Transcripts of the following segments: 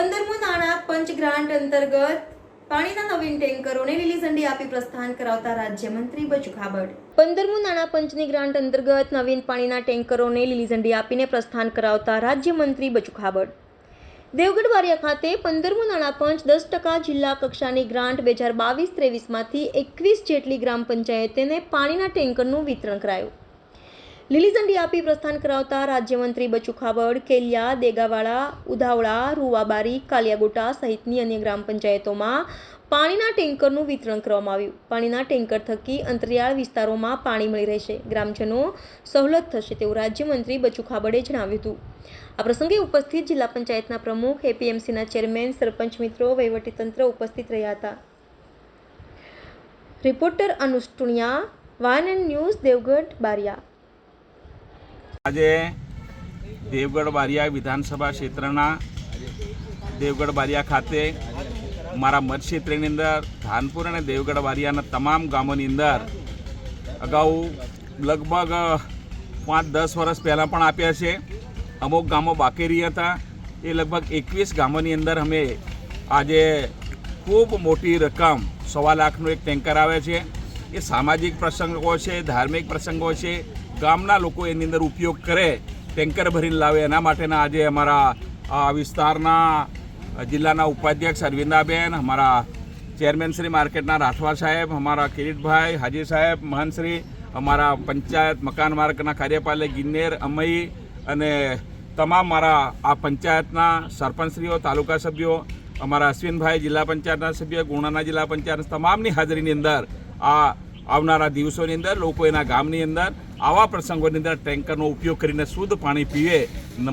પંદરમું નાણાં પંચ ગ્રાન્ટ અંતર્ગત પાણીના નવીન ટેન્કરોને લીલી ઝંડી આપી પ્રસ્થાન કરાવતા રાજ્યમંત્રી બચુ ખાબડ. પંદરમું નાણાં પંચની ગ્રાન્ટ અંતર્ગત નવીન પાણીના ટેન્કરોને લીલી ઝંડી આપીને પ્રસ્થાન કરાવતા રાજ્યમંત્રી બચુ ખાબડ. દેવગઢ બારિયા ખાતે પંદરમું નાણાં પંચ દસ ટકા જિલ્લા કક્ષાની ગ્રાન્ટ બે હજાર બાવીસ ત્રેવીસમાંથી એકવીસ જેટલી ગ્રામ પંચાયતોને પાણીના ટેન્કરનું વિતરણ કરાયું. લીલી ઝંડી આપી પ્રસ્થાન કરાવતા રાજ્યમંત્રી બચુ ખાબડ, કેલિયા દેગાવાડા ઉધાવળા, રૂવાબારી, કાલિયાગોટા સહિતની અન્ય ગ્રામ પંચાયતોમાં પાણીના ટેન્કરનું વિતરણ કરવામાં આવ્યું. પાણીના ટેન્કર થકી અંતરિયાળ વિસ્તારોમાં પાણી મળી રહેશે. ગ્રામજનો સહુલત થશે તેવું રાજ્યમંત્રી બચુ ખાબડે જણાવ્યું હતું. આ પ્રસંગે ઉપસ્થિત જિલ્લા પંચાયતના પ્રમુખ, એપીએમસીના ચેરમેન, સરપંચ મિત્રો વહીવટીતંત્ર ઉપસ્થિત રહ્યા હતા. રિપોર્ટર અનુષ્ટુણિયા વાન એન્ડ ન્યૂઝ, દેવગઢ, બારિયા. આજે દેવગઢ બારિયા વિધાનસભા ક્ષેત્રના દેવગઢ બારિયા ખાતે મારા મતક્ષેત્રની અંદર ધાનપુર અને દેવગઢ બારિયાના તમામ ગામોની અંદર અગાઉ લગભગ પાંચ દસ વર્ષ પહેલાં પણ આપ્યા છે. અમુક ગામો બાકી રહ્યા હતા. એ લગભગ એકવીસ ગામોની અંદર અમે આજે ખૂબ મોટી રકમ સવા લાખનું એક ટેન્કર આવે છે. એ સામાજિક પ્રસંગો છે, ધાર્મિક પ્રસંગો છે ગામના લોકો એની અંદર ઉપયોગ કરે, ટેન્કર ભરીને લાવે. એના માટેના આજે અમારા આ વિસ્તારના જિલ્લાના ઉપાધ્યક્ષ અરવિંદાબેન, અમારા ચેરમેન શ્રી માર્કેટના રાઠવા સાહેબ, અમારા કિરીટભાઈ હાજી સાહેબ, મહંતશ્રી, અમારા પંચાયત મકાન માર્ગના કાર્યપાલક ગિન્નેર અમઈ અને તમામ મારા આ પંચાયતના સરપંચશ્રીઓ, તાલુકા સભ્યો, અમારા અશ્વિનભાઈ જિલ્લા પંચાયતના સભ્ય, ગુણાના જિલ્લા પંચાયત તમામની હાજરીની અંદર, આ આવનારા દિવસોની અંદર, લોકો એના ગામની અંદર આવા પ્રસંગોની અંદર ટેન્કરનો ઉપયોગ કરીને શુદ્ધ પાણી પીવે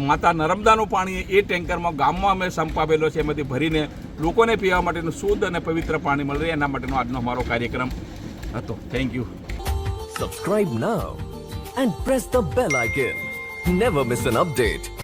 માતા નર્મદાનું પાણી એ ટેન્કરમાં ગામમાં અમે સંપાવેલો છે, એમાંથી ભરીને લોકોને પીવા માટેનું શુદ્ધ અને પવિત્ર પાણી મળે એના માટેનો આજનો અમારો કાર્યક્રમ હતો. Thank you subscribe now and press the bell icon never miss an update.